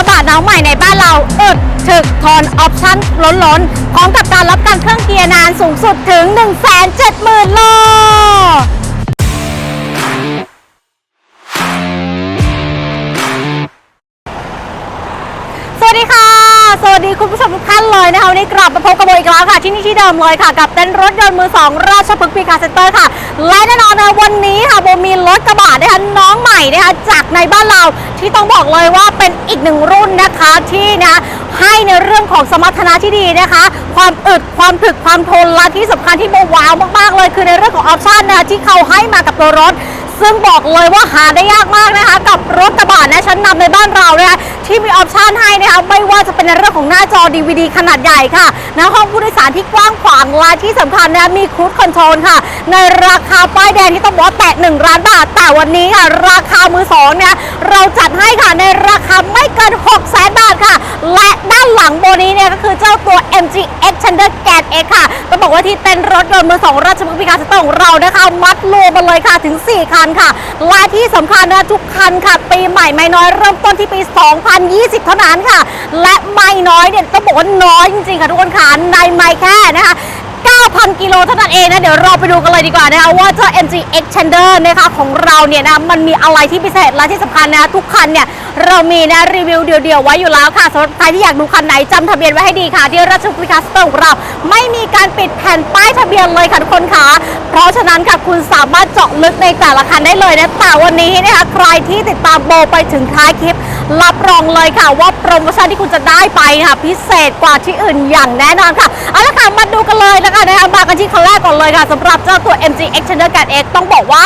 ระบะน้องใหม่ในบ้านเราอึดถึกทนออปชั่นล้นล้นพร้อมกับการรับการเครื่องเกียร์นานสูงสุดถึง 170,000โลสวัสดีค่ะ สวัสดีคุณผู้ชมทุกท่านเลยนะคะวันนี้กลับมาพบกับโบอีกแล้วค่ะ ที่นี่ที่เดิมเลยค่ะ กับเต้นรถยนต์มือสองราชพฤกษ์พีคาเซ็นเตอร์ค่ะ และแน่นอนนะวันนี้ค่ะโบมีรถกระบะนะคะน้อง ม่นะคะจากในบ้านเราที่ต้องบอกเลยว่าเป็นอีกหนึ่งรุ่นนะคะที่นะให้ในเรื่องของสมรรถนะที่ดีนะคะ ความอึดความถึกความทนและที่สำคัญที่โบว้าวมากๆเลย คือในเรื่องของออปชั่นนะที่เขาให้มากับตัวรถ ซึ่งบอกเลยว่าหาได้ยากมากนะคะ กับรถกระบะนะชั้นนำในบ้านเรานะคะ ที่มีออปชันให้นะคะไม่ว่าจะเป็นในเรื่องของหน้าจอ DVD ขนาดใหญ่ค่ะนะห้องผู้โดยสารที่กว้างขวางและที่สำคัญนะมีครู i คอนโทรลค่ะ ในราคาป้ายแดงที่ต้องบอกว่าแตะ1ล้านบาท แต่วันนี้ค่ะ ราคามือสองเนี่ยเราจัดให้ค่ะในราคาไม่เกิน6แสนบาทค่ะ และด้านหลังโบนี้เนี่ยก็คือเจ้าตัว MG Extender Cat X ค่ะต้องบอกว่าที่เต็นท์รถยนต์มือสองราชบุรีการสตอร์ของเรานะคะมัดรวมมาเลยค่ะถึง 4 คันค่ะและที่สำคัญนะทุกคันค่ะ ปีใหม่ไม่น้อยเริ่มต้นที่ปี2020 เท่านั้นค่ะ และไม่น้อยเนี่ยต้องบอกว่าน้อยจริงๆค่ะทุกคนค่ะในไม่แค่นะคะ9,000 กิโลเท่านั้นเองนะ เดี๋ยวเราไปดูกันเลยดีกว่านะคะว่าเจ้า MG Extender นะคะของเราเนี่ยนะมันมีอะไรที่พิเศษและที่สำคัญนะทุกคันเนี่ยเรามีนะรีวิวเดียวๆไว้อยู่แล้วค่ะสำหรับใครที่อยากดูคันไหนจำทะเบียนไว้ให้ดีค่ะ ที่ราชบุรีคาสเตอร์ของเราไม่มีการปิดแผ่นป้ายทะเบียนเลยค่ะทุกคนค่ะ เพราะฉะนั้นค่ะคุณสามารถเจาะลึกในแต่ละคันได้เลยนะแต่วันนี้นะคะใครที่ติดตามโบไปถึงท้ายคลิป รับรองเลยค่ะว่าโปรโมชั่นที่คุณจะได้ไปค่ะพิเศษกว่าที่อื่นอย่างแน่นอนค่ะเอาละค่ะมาดูกันเลยนะคะนะคะมากันที่คันแรกก่อนเลยค่ะสำหรับเจ้าตัว MG Extender Cat X ต้องบอกว่า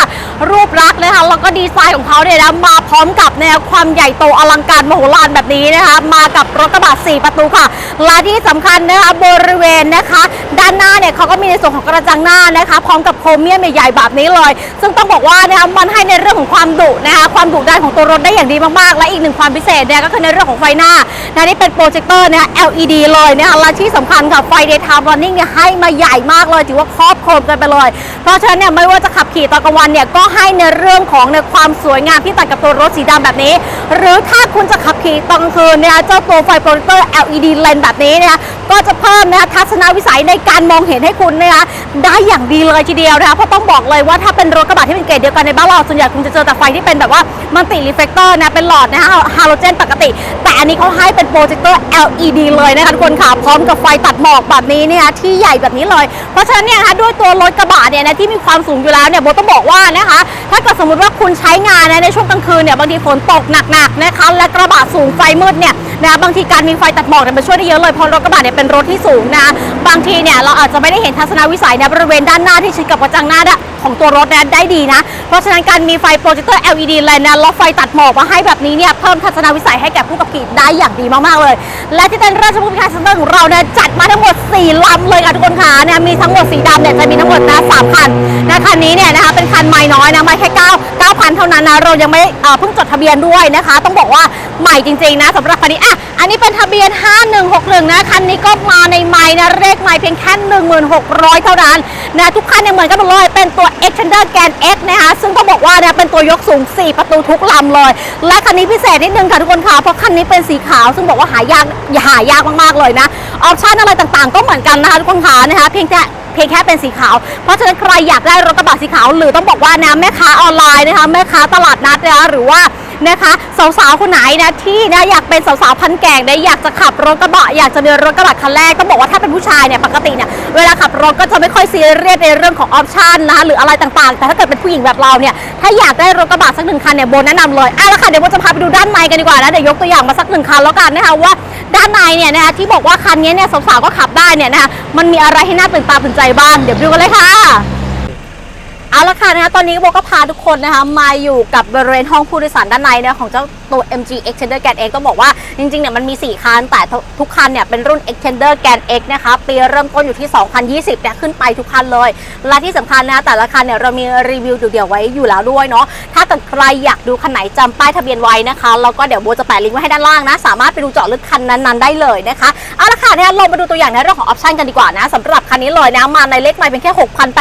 รูปลักษณ์นะคะแล้วก็ดีไซน์ของเขาเนี่ยนะมาพร้อมกับแนวความใหญ่โตอลังการมโหฬารแบบนี้นะคะมากับรถกระบะ4 ประตูค่ะและที่สำคัญนะคะบริเวณนะคะ ด้านหน้าเนี่ยเขาก็มีในส่วนของกระจังหน้านะคะพร้อมกับโครเมียมใหญ่ๆแบบนี้เลย ซึ่งต้องบอกว่านะคะมันให้ในเรื่องของความดุนะคะความดุดันของตัวรถได้อย่างดีมากๆ และอีกหนึ่งความพิเศษเนี่ยก็คือในเรื่องของไฟหน้านะนี่เป็นโปรเจคเตอร์นะ LED เลยนะคะและที่สำคัญค่ะไฟ daytime running เนี่ยให้มาใหญ่มากเลยถือว่าครอบคลุมกันไปเลย เพราะฉะนั้นเนี่ยไม่ว่าจะขับขี่ตอนกลางวันเนี่ยก็ให้ในเรื่องของในความสวยงามที่ตัดกับตัวรถสีดำแบบนี้ หรือถ้าคุณจะขับขี่ตอนกลางคืนเนี่ยเจ้าตัวไฟโปรเจคเตอร์ LED เลนแบบนี้เนี่ยก็จะเพิ่มนะคะทัศนวิสัยในการมองเห็นให้คุณนะคะได้อย่างดีเลยทีเดียวนะคะเพราะต้องบอกเลยว่าถ้าเป็นรถกระบะที่เป็นเกรดเดียวกันในบ้านเราส่วนใหญ่คุณจะเจอแต่ไฟที่เป็นแบบว่ามัลติรีเฟกเตอร์นะเป็นหลอดนะคะฮาโลเจนปกติ แต่อันนี้เขาให้เป็นโปรเจคเตอร์ LED เลยนะคะทุกคนค่ะพร้อมกับไฟตัดหมอกแบบนี้เนี่ยที่ใหญ่แบบนี้เลย เพราะฉะนั้นเนี่ยนะคะด้วยตัวรถกระบะเนี่ยนะที่มีความสูงอยู่แล้วเนี่ยโบต้องบอกว่านะคะถ้าเกิดสมมติว่าคุณใช้งานนะในช่วงกลางคืนเนี่ยบางทีฝนตกหนักๆนะคะและกระบะสูงไฟมืดเนี่ย นะบางทีการมีไฟตัดหมอกเนี่ยมันช่วยได้เยอะเลยเพราะรถกระบะเนี่ยเป็นรถที่สูงนะบางทีเนี่ยเราอาจจะไม่ได้เห็นทัศนวิสัยในบริเวณด้านหน้าที่ชิดกับกระจังหน้าของตัวรถเนี่ยได้ดีนะ เพราะฉะนั้นการมีไฟโปรเจคเตอร์ LED เลยนะแล้วไฟตัดหมอกมาให้แบบนี้เนี่ยเพิ่มทัศนวิสัยให้แก่ผู้ขับขี่ได้อย่างดีมากๆเลย และที่เต้นราชบุรีคาร์เตอร์ของเราเนี่ยจัดมาทั้งหมด 4ลำเลยค่ะทุกคนค่ะเนี่ยมีทั้งหมดสีดำเนี่ยจะมีทั้งหมดนะสามคันนะคันนี้เนี่ยนะคะเป็นคันใหม่น้อยนะไม่แค่9 9 เท่านั้นนะเรายังไม่เพิ่งจดทะเบียนด้วยนะคะ ต้องบอกว่าใหม่จริงๆนะสำหรับคันนี้อะอันนี้เป็นทะเบียน 5161นะคันนี้ก็มาในใหม่นะเลขใหม่เพียงแค่1600 เท่านั้นนะทุกคันเนี่ยเหมือนกันหมดเลยเป็นตัว Extender Gan X นะคะซึ่งต้องบอกว่าเนี่ยเป็นตัวยกสูง 4 ประตูทุกลำเลย และคันนี้พิเศษนิดนึงค่ะทุกคนค่ะเพราะคันนี้เป็นสีขาว ซึ่งบอกว่าหายากหายากมากๆเลยนะออปชั่นอะไรต่างๆ ก็เหมือนกันนะคะทุกคนค่ะนะคะเพียงแต่ เพียงแค่เป็นสีขาว เพราะฉะนั้นใครอยากได้รถกระบะสีขาว หรือต้องบอกว่านะแม่ค้าออนไลน์นะคะแม่ค้าตลาดนัดนะคะหรือว่า นะคะ สาวๆคนไหนนะที่นะอยากเป็นสาวๆพันแก่งนะอยากจะขับรถกระบะอยากจะมีรถกระบะคันแรกต้องบอกว่าถ้าเป็นผู้ชายเนี่ยปกติเนี่ยเวลาขับรถก็จะไม่ค่อยซีเรียสในเรื่องของออปชันนะคะหรืออะไรต่างๆ แต่ถ้าเกิดเป็นผู้หญิงแบบเราเนี่ยถ้าอยากได้รถกระบะสักหนึ่งคันเนี่ยโบแนะนำเลยอะแล้วค่ะเดี๋ยวโบจะพาไปดูด้านในกันดีกว่านะเดี๋ยวยกตัวอย่างมาสักหนึ่งคันแล้วกันนะคะว่าด้านในเนี่ยนะคะที่บอกว่าคันนี้เนี่ยสาวๆก็ขับได้เนี่ยนะคะมันมีอะไรให้น่าตื่นตาตื่นใจบ้างเดี๋ยวดูกันเลยค่ะ เอาละค่ะนะคะตอนนี้โบก็พาทุกคนนะคะมาอยู่กับบริเวณห้องผู้โดยสารด้านในนะของเจ้าตัว MG Extender Gan X ต้องบอกว่าจริงๆเนี่ยมันมี 4 คัน แต่ทุกคันเนี่ยเป็นรุ่น Extender Gan X นะคะปีเริ่มต้นอยู่ที่ 2020เนี่ยขึ้นไปทุกคันเลย และที่สำคัญนะแต่ละคันเนี่ยเรามีรีวิวเดี่ยวๆไว้อยู่แล้วด้วยเนาะถ้าเกิดใครอยากดูคันไหนจำป้ายทะเบียนไว้นะคะแล้วก็เดี๋ยวโบจะแปะลิงก์ไว้ให้ด้านล่างนะสามารถไปดูเจาะลึกคันนั้นๆได้เลยนะคะเอาละค่ะเนี่ยเรามาดูตัวอย่างในเรื่องของออปชันกันดีกว่านะสำหรับคันนี้เลยนะมาในเลขไมล์เป็นแค่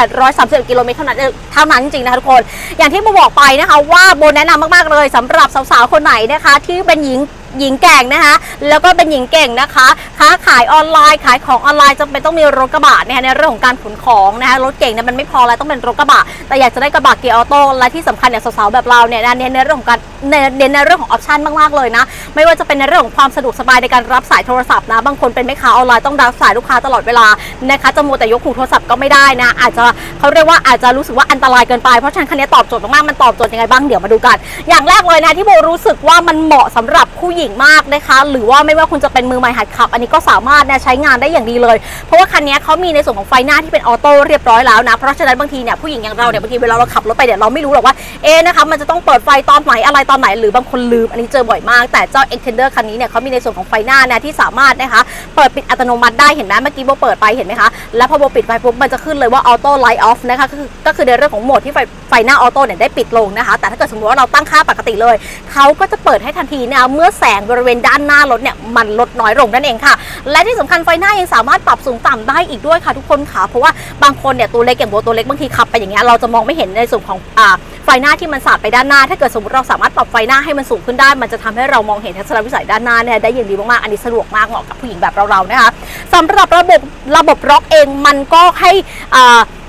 6,831กิโลเมตรเท่านั้นเท่านั้นจริงๆนะคะทุกคน อย่างที่โบบอกไปนะคะว่าโบแนะนำมากๆเลยสำหรับสาวๆคนไหนนะคะ ที่เป็นหญิง หญิงแก่งนะคะ แล้วก็เป็นหญิงเก่งนะคะค้าขายออนไลน์ขายของออนไลน์จำเป็นต้องมีรถกระบะนะคะในเรื่องของการขนของนะคะรถเก่งเนี่ยมันไม่พอแล้วต้องเป็นรถกระบะ แต่อยากจะได้กระบะเกียร์ออโต้และที่สำคัญเนี่ยสาวๆแบบเราเนี่ยเน้นในเรื่องของการเน้นในเรื่องของออปชันมากๆเลยนะ ไม่ว่าจะเป็นในเรื่องของความสะดวกสบายในการรับสายโทรศัพท์นะบางคนเป็นแม่ค้าออนไลน์ต้องรับสายลูกค้าตลอดเวลานะคะจะมัวแต่ยกหูโทรศัพท์ก็ไม่ได้นะ อาจจะเขาเรียกว่าอาจจะรู้สึกว่าอันตรายเกินไปเพราะฉะนั้นคันนี้ตอบโจทย์มากๆมันตอบโจทย์ยังไงบ้างเดี๋ยวมาดูกัน อย่างแรกเลยนะที่โบรู้สึกว่ามันเหมาะสำหรับผู้หญิงมากนะคะ หรือว่าไม่ว่าคุณจะเป็นมือใหม่หัดขับ อันนี้ก็สามารถนะใช้งานได้อย่างดีเลย เพราะว่าคันนี้เขามีในส่วนของไฟหน้าที่เป็นออโต้เรียบร้อยแล้วนะเพราะฉะนั้นบางทีเนี่ยผู้หญิงอย่างเราเนี่ยบางทีเวลาเราขับรถไปเนี่ยเราไม่รู้หรอกว่าเอ๊นะคะมันจะต้องเปิดไฟตอนไหนอะไรตอนไหนหรือบางคนลืมอันนี้เจอบ่อยมาก แต่เจ้า Extender คันนี้เนี่ยเขามีในส่วนของไฟหน้านะที่สามารถนะคะเปิดปิดอัตโนมัติได้เห็นไหมเมื่อกี้โบเปิดไปเห็นไหมคะแล้วพอโบปิดไฟปุ๊บมันจะขึ้นเลยว่า Auto Light Off นะคะก็คือก็คือในเรื่องของโหมดที่ไฟไฟหน้าออโต้เนี่ยได้ปิดลงนะคะ แต่ถ้าเกิดสมมติว่าเราตั้งค่าปกติเลยเขาก็จะเปิดให้ทันทีนะเมื่อแสงบริเวณด้านหน้ารถเนี่ยมันลดน้อยลงนั่นเองค่ะ และที่สำคัญไฟหน้ายังสามารถปรับสูงต่ำได้อีกด้วยค่ะทุกคนค่ะเพราะว่าบางคนเนี่ยตัวเล็กอย่างโบตัวเล็กบางทีขับไปอย่างเงี้ยเราจะมองไม่เห็นในส่วนของอ่าไฟหน้าที่มันสาดไปด้านหน้า ถ้าเกิดสมมติเราสามารถปรับไฟหน้าให้มันสูงขึ้นได้ มันจะทำให้เรามองเห็นทัศนวิสัยด้านหน้าเนี่ยได้อย่างดีมากๆ อันนี้สะดวกมากเหมาะกับผู้หญิงแบบเราๆนะคะสำหรับระบบระบบล็อกเองมันก็ให้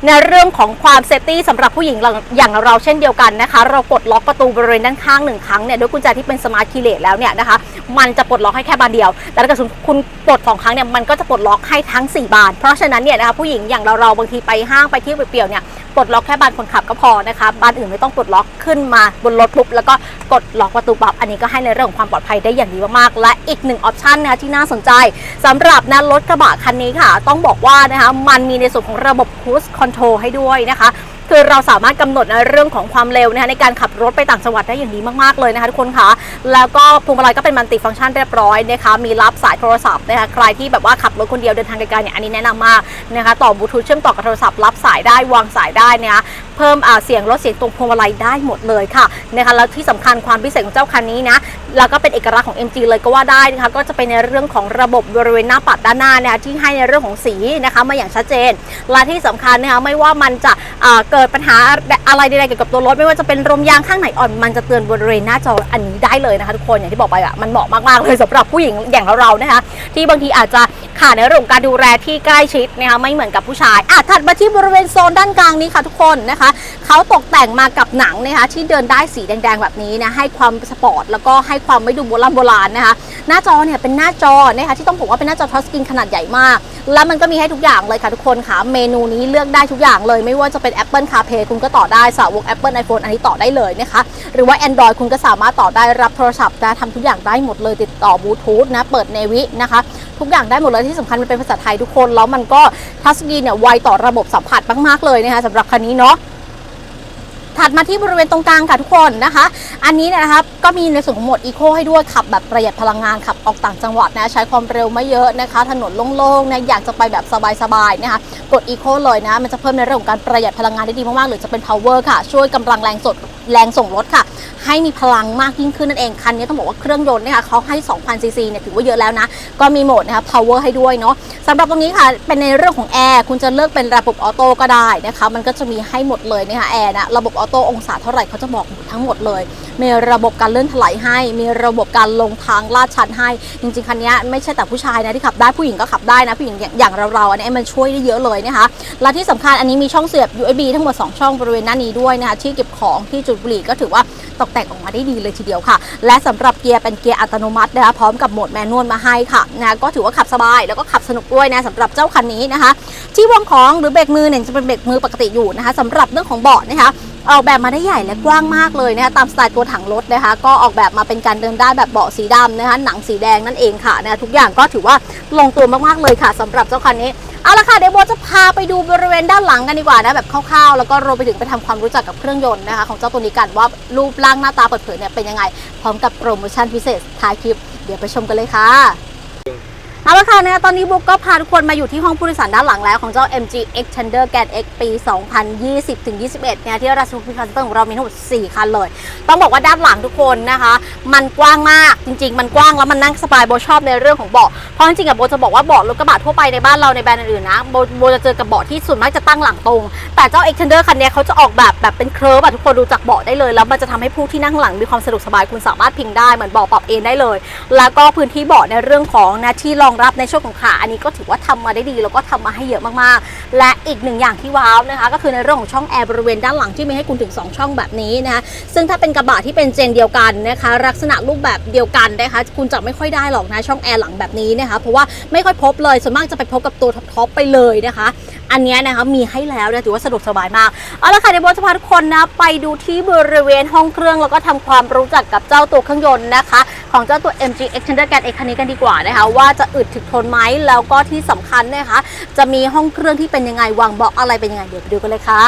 ในเรื่องของความเซฟตี้สำหรับผู้หญิงอย่างเราเช่นเดียวกันนะคะ เรากดล็อกประตูบริเวณด้านข้างหนึ่งครั้งเนี่ยด้วยกุญแจที่เป็นสมาร์ทคีย์เลสแล้วเนี่ยนะคะ มันจะปลดล็อกให้แค่บานเดียว แต่ถ้าเกิดคุณปลดสองครั้งเนี่ยมันก็จะปลดล็อกให้ทั้ง 4 บาน เพราะฉะนั้นเนี่ยนะคะผู้หญิงอย่างเราๆบางทีไปห้างไปที่เปลี่ยวเนี่ย ปลดล็อกแค่บานคนขับก็พอนะคะบานอื่นไม่ต้องปลดล็อกขึ้นมาบนรถปุ๊บแล้วก็กดล็อกประตูปับอันนี้ก็ให้ในเรื่องของความปลอดภัยได้อย่างดีมากๆและอีกหนึ่งออปชันนะคะที่น่าสนใจสำหรับนะรถกระบะคันนี้ค่ะ ต้องบอกว่านะคะมันมีในส่วนของระบบ cruise control ให้ด้วยนะคะ คือเราสามารถกำหนดในเรื่องของความเร็วนะคะในการขับรถไปต่างจังหวัดได้อย่างดีมากๆเลยนะคะทุกคนคะแล้วก็พวงมาลัยก็เป็นมัลติฟังก์ชันเรียบร้อยนะคะมีรับสายโทรศัพท์นะคะใครที่แบบว่าขับรถคนเดียวเดินทางไกลๆเนี่ยอันนี้แนะนำมากนะคะต่อบลูทูธเชื่อมต่อกับโทรศัพท์รับสายได้วางสายได้นะคะเพิ่มเสียงลดเสียงตรงพวงมาลัยได้หมดเลยค่ะนะคะแล้วที่สำคัญความพิเศษของเจ้าคันนี้นะแล้วก็เป็นเอกลักษณ์ของ MG เลยก็ว่าได้นะคะก็จะเป็นในเรื่องของระบบบริเวณหน้าปัดด้านหน้านะคะที่ให้ในเรื่องของสีนะคะมาอย่างชัดเจน และที่สำคัญนะคะไม่ว่ามันจะเกิดปัญหาอะไรใดๆเกี่ยวกับตัวรถ ไม่ว่าจะเป็นลมยางข้างไหนอ่อน มันจะเตือนบริเวณหน้าจออันนี้ได้เลยนะคะทุกคนอย่างที่บอกไปอะมันเหมาะมากๆเลยสำหรับผู้หญิงอย่างเราๆนะคะที่บางทีอาจจะ ค่ะในเรื่องของการดูแลที่ใกล้ชิดนะคะไม่เหมือนกับผู้ชายอะถัดมาที่บริเวณโซนด้านกลางนี้ค่ะทุกคนนะคะเขาตกแต่งมากับหนังนะคะที่เดินได้สีแดงๆแบบนี้นะให้ความสปอร์ตแล้วก็ให้ความไม่ดูโบราณโบราณนะคะหน้าจอเนี่ยเป็นหน้าจอนะคะที่ต้องบอกว่าเป็นหน้าจอทัชสกรีนขนาดใหญ่มาก แล้วมันก็มีให้ทุกอย่างเลยค่ะทุกคนค่ะเมนูนี้เลือกได้ทุกอย่างเลย ไม่ว่าจะเป็น Apple CarPlay คุณก็ต่อได้สาวก Apple iPhone อันนี้ต่อได้เลยนะคะหรือว่า Android คุณก็สามารถต่อได้รับโทรศัพท์นะทำทุกอย่างได้หมดเลยติดต่อบลูทูธนะเปิดเนวินะคะทุกอย่างได้หมดเลยที่สำคัญมันเป็นภาษาไทยทุกคน แล้วมันก็ทัชสกรีนเนี่ยไวต่อระบบสัมผัสมากๆเลยนะคะสำหรับคันนี้เนาะ ถัดมาที่บริเวณตรงกลางค่ะทุกคนนะคะ อันนี้เนยนะครับก็มีในส่วนของโหมดอีโคให้ด้วยขับแบบประหยัดพลังงานขับ ออกต่างจังหวัดนะใช้ความเร็วไม่เยอะนะคะ ถนนโล่งๆนะอยากจะไปแบบสบายๆนะคะกดอีโคเลยนะ มันจะเพิ่มในเรื่องของการประหยัดพลังงานได้ดีมากๆหรือจะเป็น power ค่ะ ช่วยกำลังแรงสดแรงส่งรถค่ะ ให้มีพลังมากยิ่งขึ้นนั่นเองคันนี้ต้องบอกว่าเครื่องยนต์นะคะเขาให้ 2,000 ซีซีเนี่ยถือว่าเยอะแล้วนะ ก็มีโหมดนะคะ power ให้ด้วยเนาะสำหรับตรงนี้ค่ะ เป็นในเรื่องของแอร์คุณจะเลือกเป็นระบบออโต้ก็ได้นะคะ มันก็จะมีให้หมดเลยนะคะแอร์นะระบบออโต้องศาเท่าไหร่เขาจะบอกทั้งหมดเลย มีระบบการเลื่อนถลายให้ มีระบบการลงทางลาดชันให้จริงๆคันนี้ไม่ใช่แต่ผู้ชายนะที่ขับได้ผู้หญิงก็ขับได้นะผู้หญิงอย่างเราๆอันนี้มันช่วยได้เยอะเลยนะคะและที่สำคัญอันนี้มีช่องเสียบ USB ทั้งหมด 2 ช่องบริเวณหน้านี้ด้วยนะคะที่เก็บของที่จุดบุหรี่ก็ถือว่าตกแต่งออกมาได้ดีเลยทีเดียวค่ะ และสำหรับเกียร์เป็นเกียร์อัตโนมัตินะคะพร้อมกับโหมดแมนนวลมาให้ค่ะนะก็ถือว่าขับสบายแล้วก็ขับสนุกด้วยนะสำหรับเจ้าคันนี้นะคะ ที่วางของหรือเบรกมือเนี่ยจะเป็นเบรกมือปกติอยู่นะคะสำหรับเรื่องของเบาะนะคะ ออกแบบมาได้ใหญ่และกว้างมากเลยนะคะตามสไตล์ตัวถังรถนะคะ ก็ออกแบบมาเป็นการเดินได้แบบเบาะสีดำนะคะหนังสีแดงนั่นเองค่ะนะะทุกอย่างก็ถือว่าลงตัวมากๆเลยค่ะสำหรับเจ้าคันนี้เอาละค่ะเดี๋ยวโบจะพาไปดูบริเวณด้านหลังกันดีกว่านะแบบคร่าวๆ แล้วก็รวมไปถึงไปทำความรู้จักกับเครื่องยนต์นะคะ ของเจ้าตัวนี้กันว่ารูปร่างหน้าตาเปิดเผยเนี่ยเป็นยังไง พร้อมกับโปรโมชั่นพิเศษท้ายคลิป เดี๋ยวไปชมกันเลยค่ะ เอาละค่ะนะตอนนี้บุ๊กก็พาทุกคนมาอยู่ที่ห้องผู้โดยสารด้านหลังแล้วของเจ้า MG Extender Gen X ปี 2020-21เนี่ยที่ราชบุรีคาร์เตอร์ของเรามีทั้งหมด4คันเลย ต้องบอกว่าด้านหลังทุกคนนะคะ มันกว้างมากจริง ๆ มันกว้างแล้วมันนั่งสบายโบชอบในเรื่องของเบาะเพราะจริงๆอะโบจะบอกว่าเบาะรถกระบะทั่วไปในบ้านเราในแบรนด์อื่นนะโบโบจะเจอกับเบาะที่ส่วนมากจะตั้งหลังตรง แต่เจ้า Extender คันนี้เขาจะออกแบบแบบเป็นเคิร์ฟอะทุกคนดูจากเบาะได้เลย แล้วมันจะทำให้ผู้ที่นั่งหลังมีความสะดวกสบายคุณสามารถพิงได้เหมือนเบาะปรับเอนได้เลย แล้วก็พื้นที่เบาะในเรื่องของหนาที่รองรับในช่วงของขาอันนี้ก็ถือว่าทำมาได้ดี แล้วก็ทำมาให้เยอะมากๆ และอีกหนึ่งอย่างที่ว้าวนะคะ ก็คือในเรื่องของช่องแอร์บริเวณด้านหลังที่มีให้คุณถึง 2 ช่องแบบนี้นะคะซึ่งถ้าเป็นกระบะที่เป็นเจนเดียวกันนะคะลักษณะรูปแบบเดียวกันนะคะคุณจะไม่ค่อยได้หรอกนะช่องแอร์หลังแบบนี้นะคะเพราะว่าไม่ค่อยพบเลยส่วนมากจะไปพบกับตัวท็อปไปเลยนะคะ อันนี้นะคะมีให้แล้วนะถือว่าสะดวกสบายมากเอาละค่ะเดี๋ยวโบจะพาทุกคนนะไปดูที่บริเวณห้องเครื่องแล้วก็ทำความรู้จักกับเจ้าตัวเครื่องยนต์นะคะ ของเจ้าตัว MG Extender Gen X คันนี้กันดีกว่านะคะ ว่าจะอึดถึกทนไหมแล้วก็ที่สำคัญนะคะ จะมีห้องเครื่องที่เป็นยังไงวางเบาะอะไรเป็นยังไงเดี๋ยวไปดูกันเลยค่ะ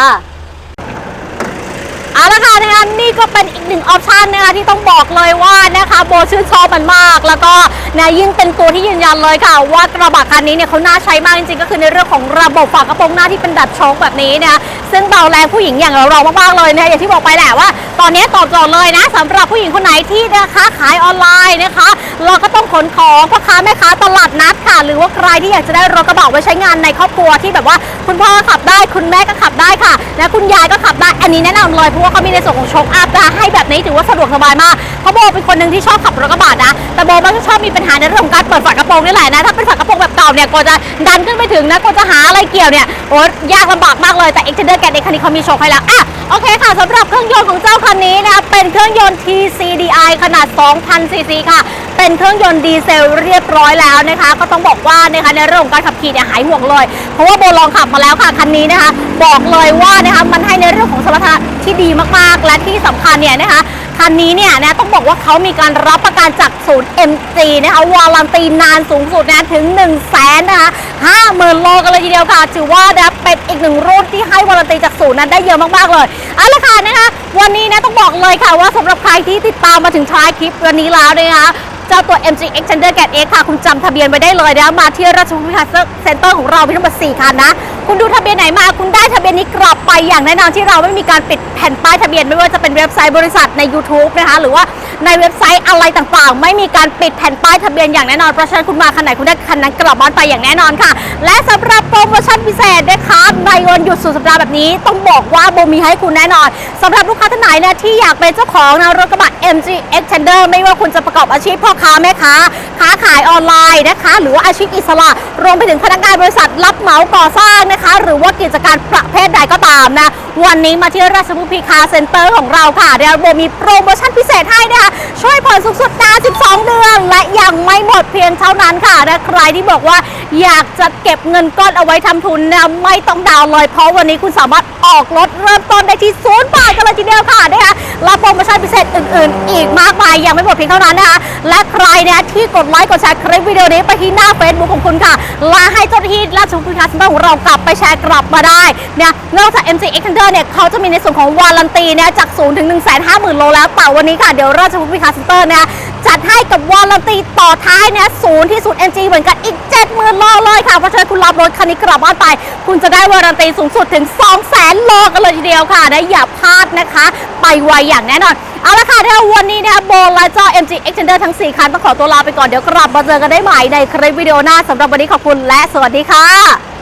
เอาละค่ะนะคะนี่ก็เป็นอีกหนึ่งออปชันนะคะที่ต้องบอกเลยว่านะคะโบชื่นชอบมันมาก แล้วก็นะยิ่งเป็นตัวที่ยืนยันเลยค่ะ ว่ากระบะคันนี้เนี่ยเขาน่าใช้มากจริงๆ ก็คือในเรื่องของระบบฝากระโปรงหน้าที่เป็นแบบโชคแบบนี้นะซึ่งเบาแรงผู้หญิงอย่างเราๆมากๆเลยนะอย่างที่บอกไปแหละว่า ตอนนี้ตอบโจทย์เลยนะสำหรับผู้หญิงคนไหนที่นะคะขายออนไลน์นะคะ เราก็ต้องขนของพ่อค้าแม่ค้าตลาดนัดค่ะ หรือว่าใครที่อยากจะได้รถกระบะไว้ใช้งานในครอบครัวที่แบบว่าคุณพ่อขับได้คุณแม่ก็ขับได้ค่ะ และคุณยายก็ขับได้ อันนี้แนะนำเลยเพราะว่าเขามีในส่วนของโชคอัพนะให้แบบนี้ถือว่าสะดวกสบายมากเพราะโบเป็นคนหนึ่งที่ชอบขับรถกระบะนะแต่โบมักจะชอบมีปัญหาในเรื่องของการเปิดฝากระโปรงนี่แหละนะถ้าเป็นฝากระโปรงแบบเก่าเนี่ยก็จะดันขึ้นไปถึงนะก็จะหาอะไรเกี่ยวเนี่ยโอ้ยากลำบากมากเลยแต่ Extender Gen X คันนี้เขามีโชคให้แล้วอะโอเคค่ะสำหรับเครื่องยนต์ของเจ้าคันนี้นะคะเป็นเครื่องยนต์ TCDI ขนาด2,000ซีซีค่ะ เป็นเครื่องยนต์ดีเซลเรียบร้อยแล้วนะคะ ก็ต้องบอกว่านะคะในเรื่องของการขับขี่เนี่ยหายห่วงเลย เพราะว่าโบลองขับมาแล้วค่ะคันนี้นะคะ บอกเลยว่านะคะมันให้ในเรื่องของสมรรถนะที่ดีมากๆ และที่สำคัญเนี่ยนะคะคันนี้เนี่ยนะต้องบอกว่าเขามีการรับประกันจากศูนย์ MG นะคะวารันตีนานสูงสุดนะถึง 1 0 0 0 0แสนนะคะ50,000โลกันเลยทีเดียวค่ะถือว่านะเป็นอีกหนึ่งรุ่นที่ให้วารันตีจากศูนย์นั้นได้เยอะมากๆเลยเอาละค่ะนะคะวันนี้นะต้องบอกเลยค่ะว่าสำหรับใครที่ติดตามมาถึงท้ายคลิปวันนี้แล้วนะคะ เจ้าตัว MG Extender Gen X ค่ะคุณ จำทะเบียนไว้ได้เลยนะมาที่ราชบุรีคาเซ็นเตอร์ของเรามีทั้งหมด4คันนะ คุณดูทะเบียนไหนมา คุณได้ทะเบียนนี้กลับไปอย่างแน่นอนที่เราไม่มีการปิดแผ่นป้ายทะเบียนไม่ว่าจะเป็นเว็บไซต์บริษัทใน YouTube นะคะหรือว่าในเว็บไซต์อะไรต่างๆ ไม่มีการปิดแผ่นป้ายทะเบียนอย่างแน่นอนเพราะฉะนั้นคุณมาคันไหนคุณได้คันนั้นกลับบ้านไปอย่างแน่นอนค่ะ และสำหรับโปรโมชั่นพิเศษนะคะในวันหยุดสุดสัปดาห์แบบนี้ต้องบอกว่าโบมีให้คุณแน่นอนสำหรับลูกค้าท่านไหนเนี่ยที่อยากเป็นเจ้าของนะรถกระบะ MG Extender ไม่ว่าคุณจะประกอบอาชีพพ่อค้าแม่ค้าค้าขายออนไลน์นะคะ หรือว่าอาชีพอิสระ รวมไปถึงพนักงานบริษัทรับเหมาก่อสร้างนะคะ หรือว่ากิจการประเภทใดก็ตามนะ วันนี้มาที่ราชบุรีคาเซ็นเตอร์ของเราค่ะเดี๋ยวโบมีโปรโมชั่นพิเศษให้นะคะช่วยผ่อนสูงสุดนาน12 เดือน และยังไม่หมดเพียงเท่านั้นค่ะและใครที่บอกว่าอยากจะเก็บเงินก้อนเอาไว้ทำทุนนะไม่ต้องดาวน์เลย เพราะวันนี้คุณสามารถออกรถเริ่มต้นได้ที่ศูนย์บาทกันเลยทีเดียวค่ะนะคะรับโปรโมชั่นพิเศษอื่น ๆ อีกมากมายยังไม่หมดเพียงเท่านั้นนะคะและใครเนี่ยที่กดไลค์กดแชร์คลิปวิดีโอนี้ไปที่หน้า Facebook ของคุณค่ะและให้เจ้าหน้าที่ราชบุรีคาเซ็นเตอร์ของเรากลับไปแชร์กลับมาได้เนี่ยนอกจาก MG Center เนี่ยเขาจะมีในส่วนของวารันตีเนี่ยจาก0ถึง 1 5 0 0 0 0โลแล้วแต่วันนี้ค่ะ เดี๋ยวราชบุรีคาร์เซ็นเตอร์เนี่ยจัดให้กับวารันตีต่อท้ายเนี่ยศูนย์ที่ศูนย์ MG เหมือนกันอีก 70,000โลเลยค่ะ เพราะฉะนั้นคุณรับรถคันนี้กลับบ้านไป คุณจะได้วารันตีสูงสุดถึง 200,000โลกันเลยทีเดียวค่ะได้อย่าพลาดนะคะ ไปไวอย่างแน่นอนเอาละค่ะเดี๋ยววันนี้นะคะโบและเจ้า MG Extender ทั้ง 4 คันต้องขอตัวลาไปก่อนเดี๋ยวกลับมาเจอกันได้ใหม่ในคลิปวิดีโอหน้าสำหรับวันนี้ขอบคุณและสวัสดีค่ะ